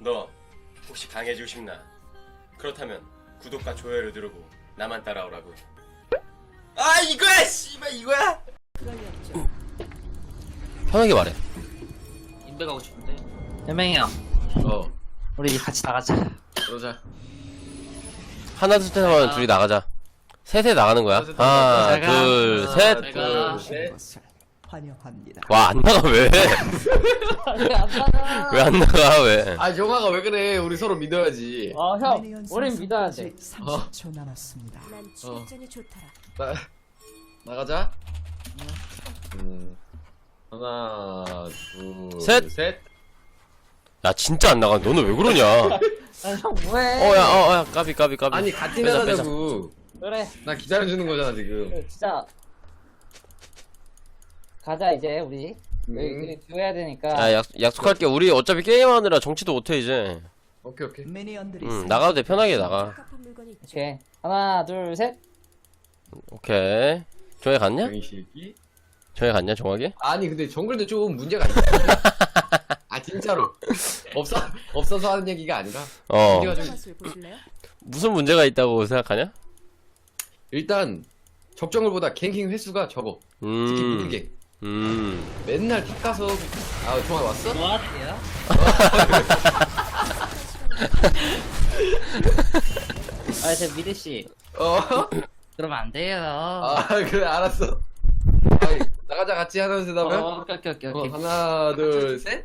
너 혹시 강해지고 싶나? 그렇다면 구독과 좋아요를 누르고 나만 따라오라고. 아 이거야 씨발 이거야. 편하게 말해. 인베 가고 싶은데. 현명이 형, 어. 우리 같이 나가자. 그러자. 하나 둘셋 하면 둘이 나가자. 셋에 나가는 거야. 하나 나가. 둘 셋. 환영합니다. 와 안 나가 왜? 왜 안 나가 왜? 아 영화가 왜 그래 우리 서로 믿어야지 어, 형, 우린 생성 믿어야 돼. 30초 남았습니다. 난 출전이 좋더라. 나, 나가자 음. 하나 셋. 둘셋 야 진짜 안 나가. 너는 왜 그러냐? 아, 형, 뭐해? 어야 어야 까비 까비 까비. 아니 같이 빼자, 나가자고 그래, 나 기다려주는 거잖아 지금 진짜. 가자, 이제, 우리. 음. 우리 죽어야 되니까. 야 약, 약속할게. 우리 어차피 게임하느라 정치도 못해 이제. 오케이 오케이 미니언들이 응 나가도 돼 편하게 나가. 적합한 물건이 있죠. 오케이. 하나, 둘, 셋. 오케이. 종에 갔냐? 병이 실기 종에 갔냐 정확히? 아니 근데 정글도 좀 문제가 있어 아 진짜로 없어 없어서 하는 얘기가 아니라 어 문제가 좀 맛을 보실래요? 무슨 문제가 있다고 생각하냐? 일단 적정글보다 갱킹 횟수가 적어 특히 음. 미드갱 음. 맨날 탑 가서 아 종아 왔어? 뭐 하세요? 아, 저 미드씨. 어? 그러면 안 돼요. 아 그래 알았어 아이, 나가자 같이 하나 둘셋 하면 어, 오케이, 오케이, 오케이. 어, 오케이. 하나 둘 셋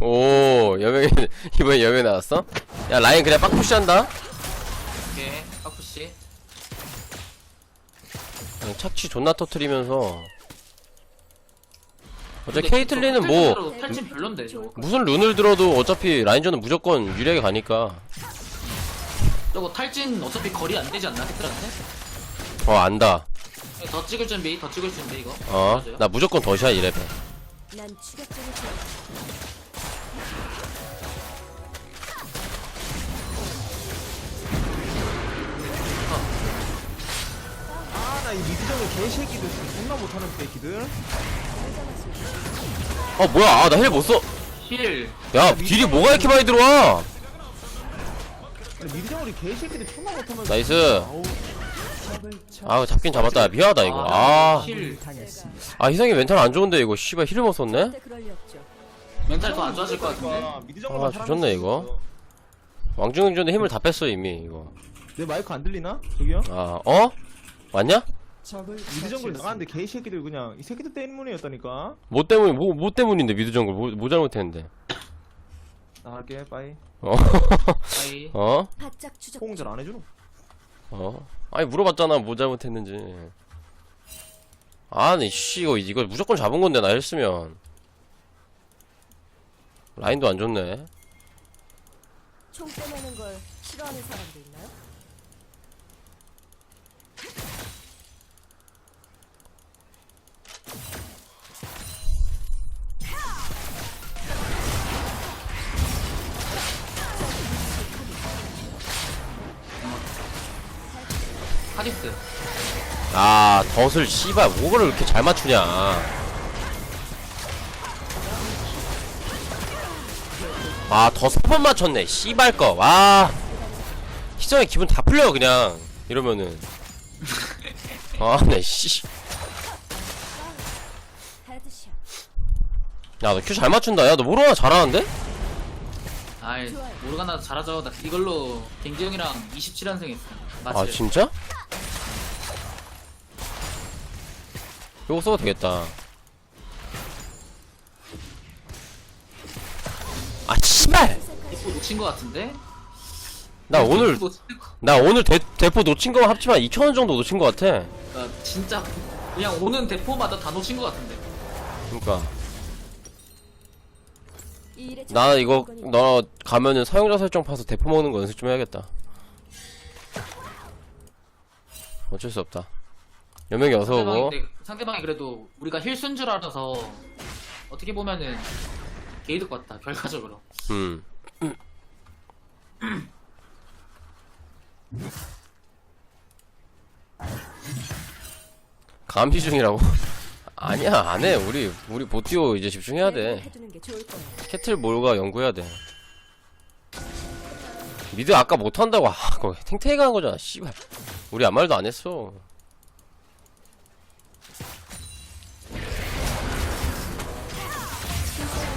오 여명이 이번에 여명 나왔어? 야 라인 그냥 빡 푸시한다. 오케이. 빡푸시. 그냥 착취 존나 터트리면서. 어차피 케이틀린은 저뭐 별론데 저거. 무슨 룬을 들어도 어차피 라인전은 무조건 유리하게 가니까. 저거 탈진 어차피 거리 안 되지 않나 캐틀한테? 어 안다. 더 찍을 준비, 더 찍을 준비 이거. 어 맞아요? 나 무조건 더샷 이래배. 난 추격전이 좋아. 아나 이 미드정글 개새끼들 존나 못하는 새끼들 어 뭐야 아 나 헬 못 써. 힐. 야 딜이 뭐가 이렇게 많이 들어와? 근데 미드정글이 개새끼들 존나 못하면 나이스. 아우 아 잡긴 잡았다. 야, 미안하다 이거. 아. 힐. 당했습니다. 아 희성이 멘탈 안 좋은데 이거 씨발 힐을 못 썼네? 절대 그럴 리 없죠. 멘탈 더 안 좋아질 것 같은데. 아, 아, 조졌네, 이거. 왕중행전에 힘을 다 뺐어 이미 이거. 내 마이크 안 들리나? 저기요? 아 어? 맞냐? 적을 미드 정글 처치했습니다. 나가는데 개새끼들 그냥 이 새끼들 때문이었다니까 뭐 때문에 뭐, 뭐 때문인데 미드 정글 뭐, 뭐 잘못했는데? 나갈게 빠이 어? 아이. 어? 바짝 추적. 호응 잘 안 해주노 어? 아니 물어봤잖아 뭐 잘못했는지. 아니 씨 이거 이거 무조건 잡은 건데 나 했으면 라인도 안 좋네. 총 빼내는 걸 싫어하는 사람도 있나요? 카디스. 아 덫을 씨발 뭐를 이렇게 잘 맞추냐. 아덫세번 맞췄네 씨발 거. 와. 희성이 기분 다 풀려 그냥 이러면은. 아네 씨. 헤드샷. 야너 큐 잘 맞춘다. 야 너 모르나 잘하는데? 아이 모르가나 잘하죠. 나 이걸로 갱지 형이랑 27연승 했어. 맞지? 아 진짜? 이거 써도 되겠다. 아 씨발! 이거 놓친 것 같은데? 나 오늘 놓친 거- 나 오늘 대, 대포 놓친 거 합치면 2,000원 정도 놓친 거 같아. 나 진짜 그냥 오는 대포마다 다 놓친 것 같은데. 그러니까 이 일에 나 이거 너 가면은 사용자 설정 파서 대포 먹는 거 연습 좀 해야겠다. 어쩔 수 없다. 여명이 어서 상대방이, 오고. 근데 상대방이 그래도 우리가 힐순 줄 알아서 어떻게 보면은 게이드 것 같다 결과적으로. 음. 감시 중이라고? 아니야 안해 우리 우리 보티오 이제 집중해야 돼 해두는 게 좋을 거예요. 캐틀 몰과 연구해야 돼 미드 아까 못한다고 아 탱탱이 간 거잖아 씨발 우리 아무 말도 안 했어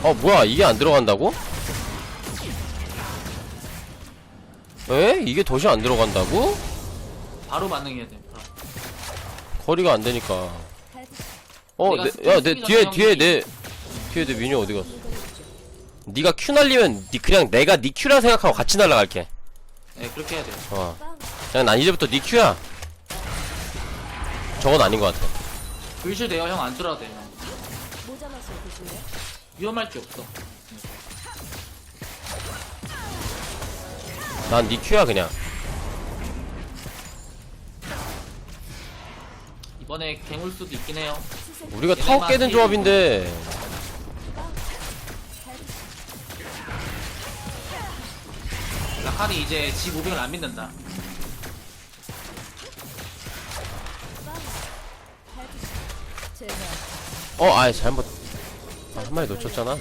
어 뭐야 이게 안 들어간다고? 에? 이게 덫이 안 들어간다고? 바로 반응해야 돼. 바로. 거리가 안 되니까 어, 내가 내, 야, 내 뒤에 뒤에 형이- 내 뒤에 내 미녀 어디 갔어? 네가 큐 날리면 니 그냥 내가 니 큐라 생각하고 같이 날아갈게. 네, 그렇게 해야 돼요. 어, 그냥 난 이제부터 니 큐야. 저건 아닌 것 같아. 불실 돼요. 형안 뚫어도 돼요. 형. 모자 맛을 보실래요? 위험할 게 없어. 난 니 큐야 그냥. 이번에 갱올 수도 있긴 해요. 우리가 타워 깨는 조합인데 라칸이 이제 지 무빙을 안 믿는다. 어, 아이 잘못 아, 한 마리 놓쳤잖아.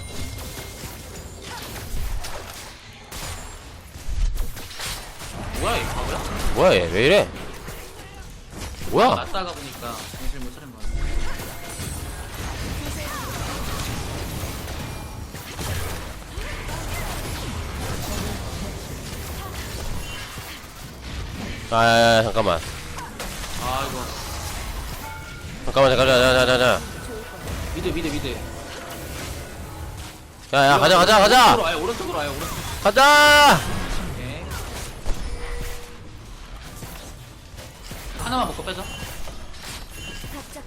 뭐야 이 바보야? 뭐야 얘 왜 이래? 뭐야? 맞다가 보니까 정신 못 차린 거야. 아, 야, 야, 잠깐만. 아이고 잠깐만, 잠깐만, 자, 자, 자, 자. 미드 미드 미드. 야, 야, 가자, 가자, 가자, 오른쪽으로 와요 오른쪽으로 와요 오른쪽. 가자. 오케이. 하나만 먹고 빼자.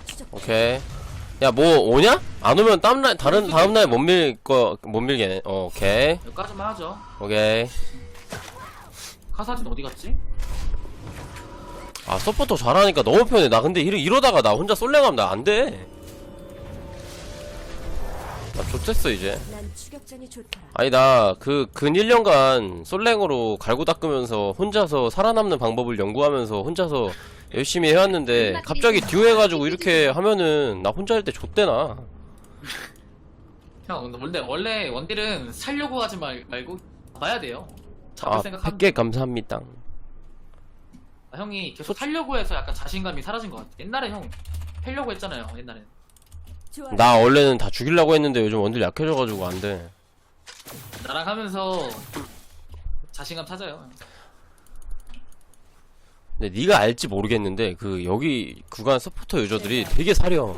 추적 오케이. 야, 뭐 오냐? 안 오면 다음 날 다른 다음 날 못 밀 거 못 밀게. 어, 오케이. 여기까지만 하죠. 오케이. 카사딘 어디 갔지? 아, 서포터 잘하니까 너무 편해. 나 근데 이러, 이러다가 나 혼자 솔랭하면 나 안 돼. 나 좋댔어, 이제. 난 추격전이 좋더라. 아니, 나 그 근 1년간 솔랭으로 갈고 닦으면서 혼자서 살아남는 방법을 연구하면서 혼자서 열심히 해왔는데 갑자기 듀오 해가지고 이렇게 하면은 나 혼자 할때 좆대나. 형 원래 원래 원딜은 살려고 하지 말, 말고 봐야 돼요. 잡을 아, 생각하면 100개 감사합니다. 아, 형이 계속 살려고 해서 약간 자신감이 사라진 것 같아. 옛날에 형 패려고 했잖아요. 옛날에. 나 원래는 다 죽이려고 했는데 요즘 원딜 약해져가지고 안 돼. 나랑 하면서 자신감 찾아요. 근데 네가 알지 모르겠는데 그 여기 구간 서포터 유저들이 되게 사려.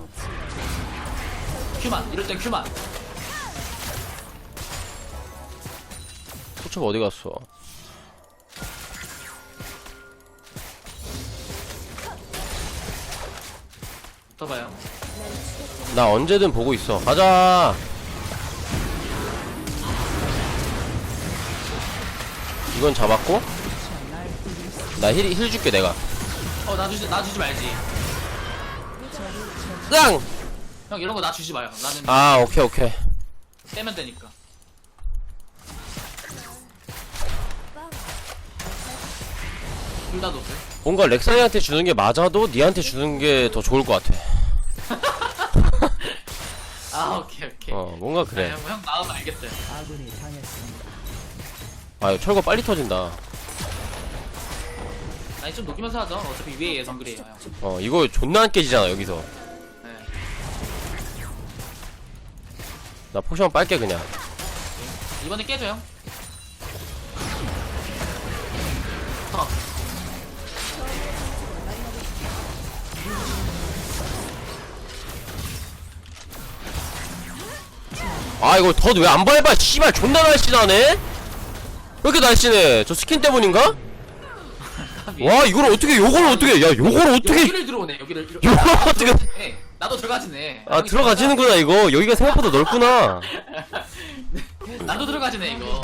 큐만 이럴 땐 큐만. 포첩 어디 갔어? 붙어봐요. 나 언제든 보고 있어. 가자. 이건 잡았고. 나 힐 힐 줄게 내가. 어 나 주지 나 주지 말지. 짱. 형 이런 거 나 주지 마요. 나는 아 오케이 오케이. 떼면 되니까. 둘 다 노플. 뭔가 렉사이한테 주는 게 맞아도 니한테 주는 게 더 좋을 것 같아. 아 오케이 오케이. 어 뭔가 그래. 네, 형 마음 알겠어요. 아군이 당했습니다. 아 철거 빨리 터진다. 아니 좀 녹이면서 하죠. 어차피 위에 예정글이에요. 형. 어 이거 존나 안 깨지잖아 여기서. 네. 나 포션 빨게 그냥. 이번에 깨줘요. 아 이거 덧 왜 안 밟아? 씨발 존나 날씬하네. 왜 이렇게 날씬해? 저 스킨 때문인가? 와 이걸 어떻게 요걸 어떻게 야 요걸 어떻게 여기를 들어오네. 여기를. 이렇게. 요걸 어떻게 네, 나도 들어가지네. 아 들어가지는구나 이거 여기가 생각보다 넓구나 나도 들어가지네 이거.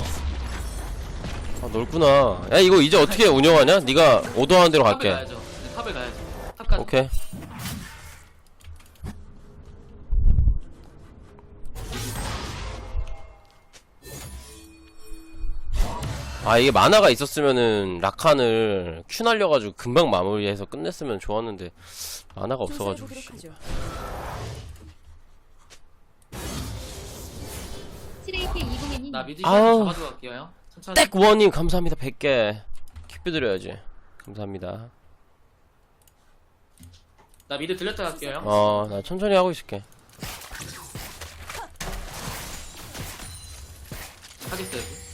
아 넓구나 야 이거 이제 어떻게 운영하냐? 네가 오더하는 대로 탑을 갈게 가야죠. 네, 탑을 가야죠. 탑까지. 오케이 아 이게 만화가 있었으면은 라칸을 큐 날려가지고 금방 마무리해서 끝냈으면 좋았는데 만화가 없어가지고 조사해보도록 씨. 하죠. 스레이트 2012님 나 미드 아우. 갈게요. 형. 천천히. 땡 원님 감사합니다 100개 킥뷰 드려야지 감사합니다 나 미드 들렸다 갈게요. 어나 천천히 하고 있을게 하겠어요.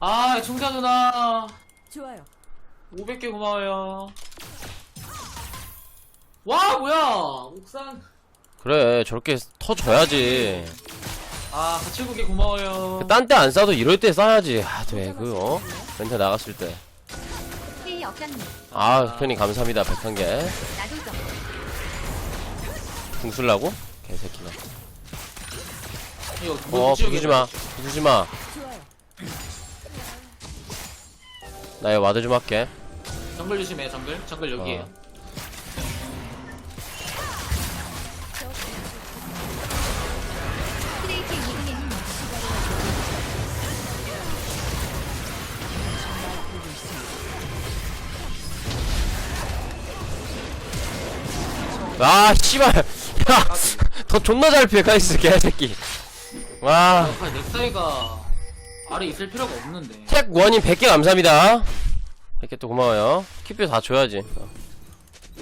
아, 총자 누나. 좋아요. 500개 고마워요. 와, 뭐야! 옥상. 그래 저렇게 터져야지 아, 479개 고마워요. 딴 때 안 싸도 이럴 때 싸야지 아돼그 어? 멘트 나갔을 K 때아 편히 감사합니다 101개 나도 좀궁 쓸라고? 개새끼가 이거 어뭐 지우개 부수지마 부수지마 나 이거 와드 좀 할게 정글 조심해, 정글. 정글 여기에요. 어. 아 씨발 야더 존나 잘 피해 카이스 개새끼 와 아, 넥타이가 아래 있을 필요가 없는데. 텍 원님 100개 감사합니다 100개 또 고마워요 킥뷰 다 줘야지 어,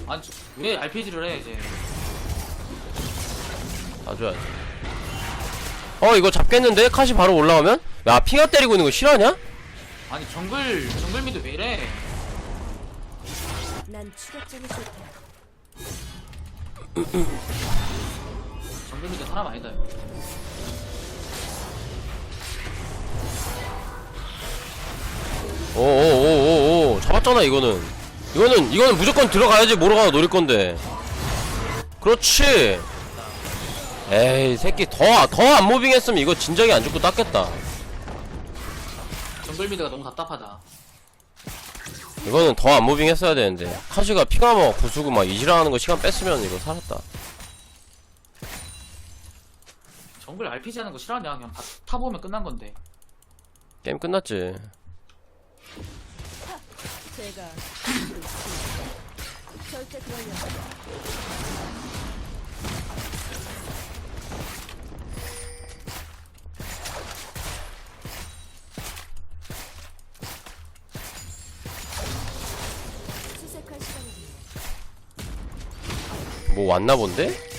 아니, 저- 왜 RPG를 해, 이제. 다 줘야지 어 이거 잡겠는데? 카시 바로 올라오면? 야 핑하 때리고 있는 거 싫어하냐? 아니, 정글, 정글 미드 왜 이래? 난 추격전이 좋다. 정글 미드 사람 아니다, 이거. 오오오오오 잡았잖아 이거는. 이거는 이거는 무조건 들어가야지 모로가나 노릴 건데. 그렇지. 에이 새끼 더 더안 무빙했으면 이거 진작에 안 죽고 땄겠다. 정글 미드가 너무 답답하다. 이거는 더안 무빙했어야 되는데. 카시가 피가 막 부수고 막 이지랄하는 거 시간 뺐으면 이거 살았다. 정글 RPG 하는 거 싫어하냐? 그냥 다 타보면 끝난 건데. 게임 끝났지 제가 절대 그러려. 뭐 왔나 본데?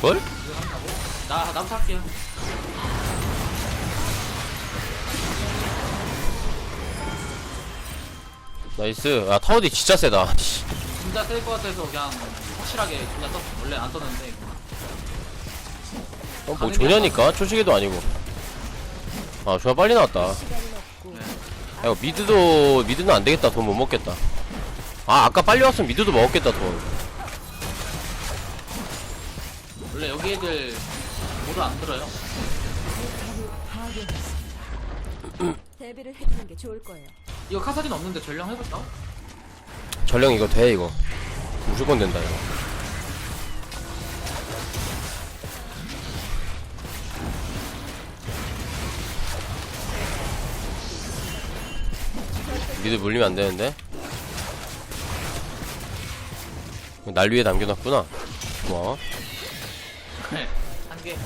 뭘? 나, 나부터 할게요. 나이스 아 타워디 진짜 세다 씨. 진짜 셀것 같아서 그냥 확실하게 그냥 썼, 원래 안 썼는데. 어, 뭐 조냐니까 초식이도 아니고 아 좋아 빨리 나왔다. 야, 이거 미드도 미드는 안 되겠다 돈 못 먹겠다 아 아까 빨리 왔으면 미드도 먹었겠다 돈 여기 애들 모두 안 들어요. 대비를 해두는 게 좋을 거예요. 이거 카사딘 없는데 전령 해볼까? 전령 이거 돼 이거 무조건 된다 이거 미드 물리면 안 되는데 날 위에 남겨놨구나 고마워 네. 한 개.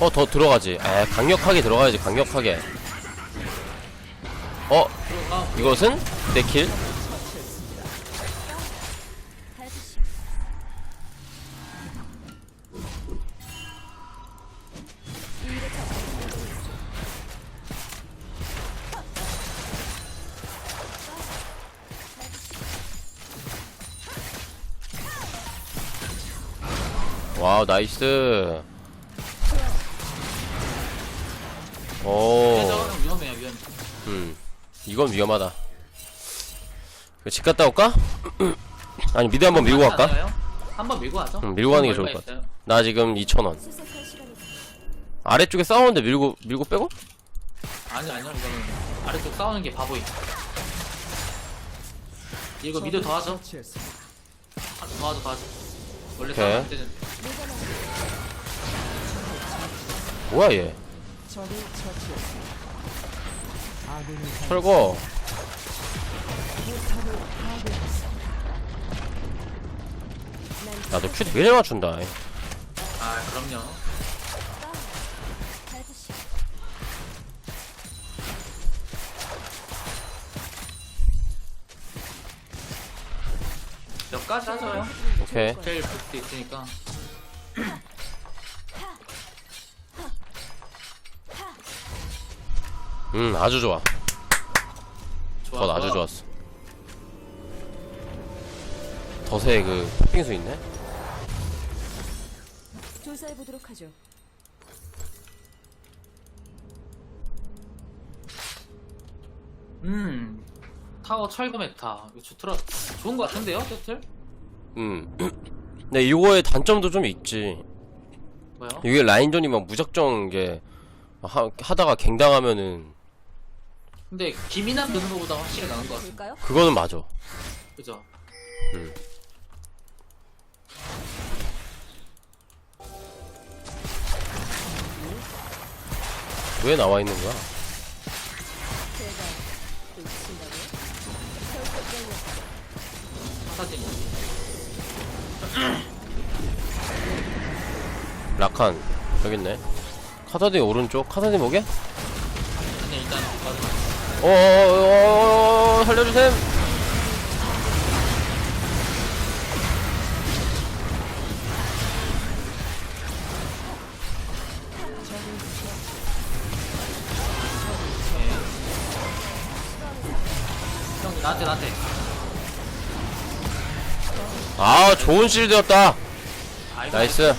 어 더 들어가지. 에 강력하게 들어가야지 강력하게. 어 들어가. 이것은? 내 킬 와우 나이스 오 위험해요, 위험해요, 위험해. 음, 이건 위험하다. 이거 집 갔다 올까? 아니 미드 한번 밀고 갈까? 한번 밀고 가죠. 응, 밀고 가는 게 좋을 것 같아. 있어요? 나 지금 2,000원. 수색할 시간이 아래쪽에 싸우는데 밀고 밀고 빼고? 아니 아니요 이거는 아래쪽 싸우는 게 바보임. 이거 미드 더 하죠. 아, 더 하죠 더 하죠. 원래 오케이. 싸움 안 되는. 뭐야 얘 철거 파괴했습니다. 야너 큐 되게 잘 맞춘다 아 그럼요. 몇 가지 하죠요. 오케이 제일 볼수 있으니까. 음 아주 좋아 좋아. 전 아주 좋아. 좋았어 덫에 그 토핑수 있네 조사해 보도록 하죠. 음. 타워 철거 메타. 이거 좋더라. 좋은 거 같은데요, 세틀? 음 근데 이거의 단점도 좀 있지 뭐요? 이게 라인전이 막 무작정 이게 하, 하다가 갱당하면은 근데 기민한 드는 거보다 확실히 나은 것 같아. 볼까요? 그거는 맞아 그죠? 왜 나와 있는 거야 제가 놓친다고요? 사진. 라칸 여기 있네 카사딘 오른쪽 카사딘 뭐게? 근데 일단 맞아. 어어어어 살려주셈 아 좋은 실드였다 나이스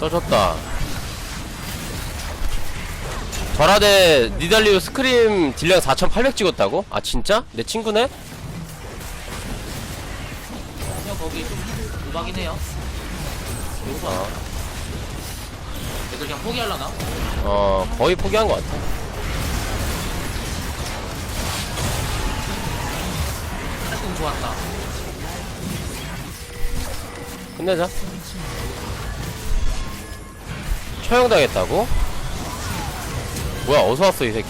떠졌다 절하대 니달리오 스크림 딜량 4800 찍었다고? 아 진짜? 내 친구네? 형 거기 좀 해요. 어, 애들 그냥 포기하려나? 어 거의 포기한 것 같아 조금 좋았다. 끝내자 처형당했다고? 뭐야 어서 왔어 이 새끼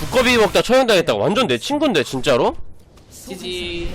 두꺼비 먹다 처형당했다고 완전 내 친구인데 진짜로? 지지.